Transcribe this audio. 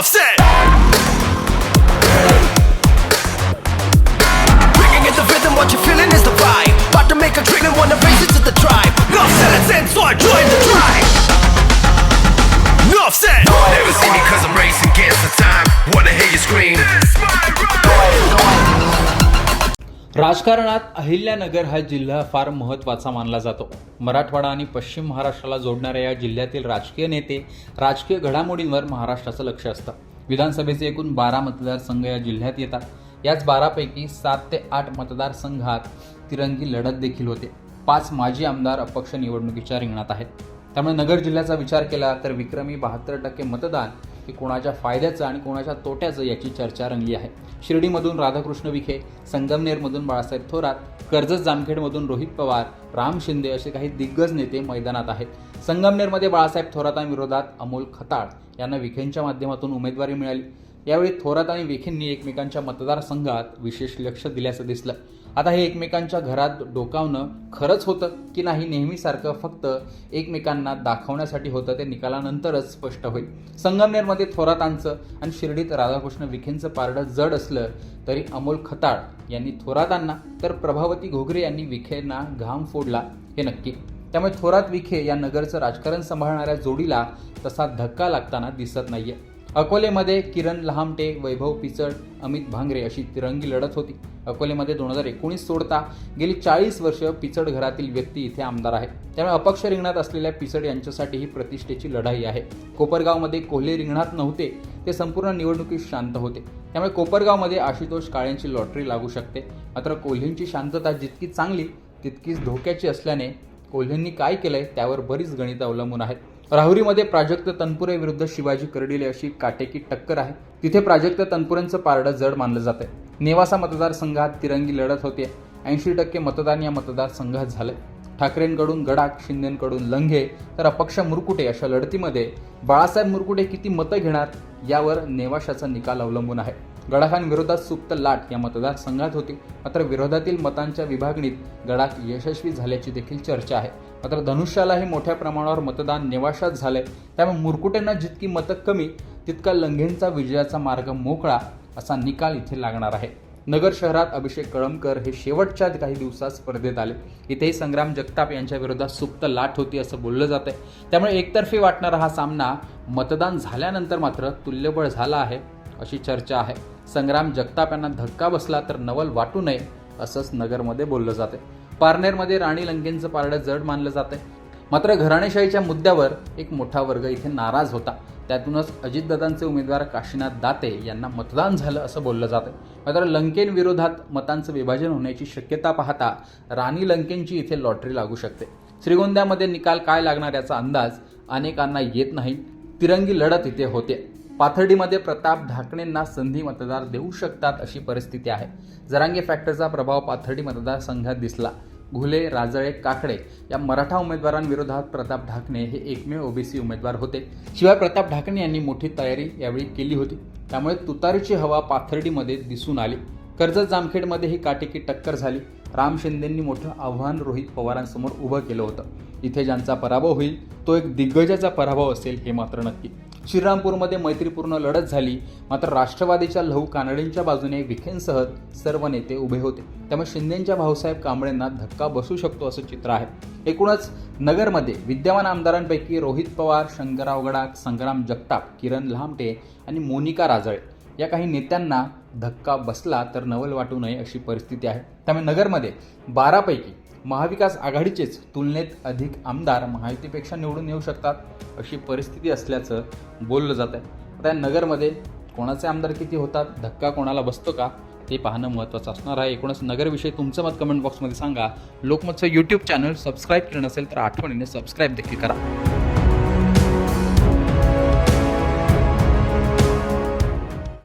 Said. Breaking in the rhythm, what you're feeling is the vibe. About to make a dream and wanna race it to the tribe. Said, it's in, so I joined the tribe. Enough said. Never see me cause I'm racing against the time. Wanna hear you scream. राजकारणात अहिल्यानगर हा जिल्हा फार महत्त्वाचा मानला जातो. मराठवाडा आणि पश्चिम महाराष्ट्राला जोडणाऱ्या या जिल्ह्यातील राजकीय नेते राजकीय घडामोडींवर महाराष्ट्राचं लक्ष असतं. विधानसभेचे एकूण बारा मतदारसंघ या जिल्ह्यात येतात. याच बारापैकी सात ते आठ मतदारसंघात तिरंगी लढत देखील होते. पाच माजी आमदार अपक्ष निवडणुकीच्या रिंगणात आहेत. त्यामुळे नगर जिल्ह्याचा विचार केला तर विक्रमी बहात्तर टक्के मतदान की कोणाच्या फायद्याचं आणि कोणाच्या तोट्याचं याची चर्चा रंगली आहे. शिर्डीमधून राधाकृष्ण विखे संगमनेरमधून बाळासाहेब थोरात कर्जत जामखेडमधून रोहित पवार राम शिंदे असे काही दिग्गज नेते मैदानात आहेत. संगमनेरमध्ये बाळासाहेब थोरातांविरोधात अमोल खताळ यांना विखेंच्या माध्यमातून उमेदवारी मिळाली. यावेळी थोरात आणि विखेंनी एकमेकांच्या मतदारसंघात विशेष लक्ष दिल्याचं दिसलं. आता हे एकमेकांच्या घरात डोकावणं खरंच होतं की नाही नेहमीसारखं फक्त एकमेकांना दाखवण्यासाठी होतं ते निकालानंतरच स्पष्ट होईल. संगमनेरमध्ये थोरातांचं आणि शिर्डीत राधाकृष्ण विखेंचं पारडं जड असलं तरी अमोल खताळ यांनी थोरातांना तर प्रभावती घोगरे यांनी विखेंना घाम फोडला हे नक्की. त्यामुळे थोरात विखे या नगरचं राजकारण सांभाळणाऱ्या जोडीला तसा धक्का लागताना दिसत नाहीये. अकोलेमध्ये किरण लहामटे वैभव पिचड अमित भांगरे अशी तिरंगी लढत होती. अकोलेमध्ये दोन हजार एकोणीस सोडता गेली चाळीस वर्ष पिचड घरातील व्यक्ती इथे आमदार आहे. त्यामुळे अपक्ष रिंगणात असलेल्या पिचड यांच्यासाठी ही प्रतिष्ठेची लढाई आहे. कोपरगावमध्ये कोल्हे रिंगणात नव्हते ते संपूर्ण निवडणुकीत शांत होते. त्यामुळे कोपरगावमध्ये आशुतोष काळेंची लॉटरी लागू शकते. मात्र कोल्हेंची शांतता जितकी चांगली तितकीच धोक्याची असल्याने कोल्हेंनी काय केलंय त्यावर बरीच गणितं अवलंबून आहेत. राहुरीमध्ये प्राजक्त तनपुरे विरुद्ध शिवाजी कर्डिले अशी काटेकी टक्कर आहे. तिथे प्राजक्त तनपुरेंचं पारडं जड मानलं जातंय. नेवासा मतदारसंघात तिरंगी लढत होते ऐंशी टक्के मतदान या मतदारसंघात झालंय. ठाकरेंकडून गडाख शिंदेकडून लंघे तर अपक्ष मुरकुटे अशा लढतीमध्ये बाळासाहेब मुरकुटे किती मतं घेणार यावर नेवाशाचा निकाल अवलंबून आहे. गडाखांविरोधात सुप्त लाट या मतदारसंघात होती. मात्र विरोधातील मतांच्या विभागणीत गडाख यशस्वी झाल्याची देखील चर्चा आहे. मात्र धनुष्यालाही मोठ्या प्रमाणावर मतदान निवाशात झालंय. त्यामुळे मुरकुटेंना जितकी मतं कमी तितका लंघेंचा विजयाचा मार्ग मोकळा असा निकाल इथे लागणार आहे. नगर शहरात अभिषेक कळमकर हे शेवटच्या काही दिवसात स्पर्धेत आले. इथेही संग्राम जगताप यांच्या विरोधात सुप्त लाट होती असं बोललं जात आहे त्यामुळे एकतर्फी वाटणारा हा सामना मतदान झाल्यानंतर मात्र तुल्यबळ झाला आहे अशी चर्चा आहे. संग्राम जगताप यांना धक्का बसला तर नवल वाटू नये असंच नगरमध्ये बोललं जाते पारनेरमध्ये राणी लंकेंचं पारडं जड मानलं जाते मात्र घराणेशाहीच्या मुद्द्यावर एक मोठा वर्ग इथे नाराज होता. त्यातूनच अजितदादांचे उमेदवार काशीनाथ दाते यांना मतदान झालं असं बोललं जातं मात्र लंकेंविरोधात मतांचं विभाजन होण्याची शक्यता पाहता राणी लंकेंची इथे लॉटरी लागू शकते. श्रीगोंद्यामध्ये निकाल काय लागणार याचा अंदाज अनेकांना येत नाही. तिरंगी लढत इथे होते. पाथर्डीमध्ये प्रताप ढाकणेंना संधी मतदार देऊ शकतात अशी परिस्थिती आहे. जरांगे फॅक्टरचा प्रभाव पाथर्डी मतदारसंघात दिसला. घुले राजळे काकडे या मराठा उमेदवारांविरोधात प्रताप ढाकणे हे एकमेव ओबीसी उमेदवार होते. शिवाय प्रताप ढाकणे यांनी मोठी तयारी यावेळी केली होती. त्यामुळे तुतारीची हवा पाथर्डीमध्ये दिसून आली. कर्जत जामखेडमध्ये ही काटेकी टक्कर झाली. राम शिंदेंनी मोठं आव्हान रोहित पवारांसमोर उभं केलं होतं. इथे ज्यांचा पराभव होईल तो एक दिग्गजाचा पराभव असेल हे मात्र नक्की. श्रीरामपूरमध्ये मैत्रीपूर्ण लढत झाली. मात्र राष्ट्रवादीच्या लहू कानडींच्या बाजूने विखेंसह सर्व नेते उभे होते. त्यामुळे शिंदेंच्या भाऊसाहेब कांबळेंना धक्का बसू शकतो असं चित्र आहे. एकूणच नगरमध्ये विद्यमान आमदारांपैकी रोहित पवार शंकरराव गडाख संग्राम जगताप किरण लामटे आणि मोनिका राजळे या काही नेत्यांना धक्का बसला तर नवल वाटू नये अशी परिस्थिती आहे. त्यामुळे नगरमध्ये बारापैकी महाविकास आघाडीचेच तुलनेत अधिक आमदार महायुतीपेक्षा निवडून येऊ शकतात अशी परिस्थिती असल्याचं बोललं जात आहे आता नगरमध्ये कोणाचे आमदार किती होतात धक्का कोणाला बसतो का ते पाहणं महत्त्वाचं असणार आहे. एकूणच नगरविषयी तुमचं मत कमेंट बॉक्समध्ये सांगा. लोकमतचं यूट्यूब चॅनल सबस्क्राईब केलं नसेल तर आठवणीने सबस्क्राईब देखील करा.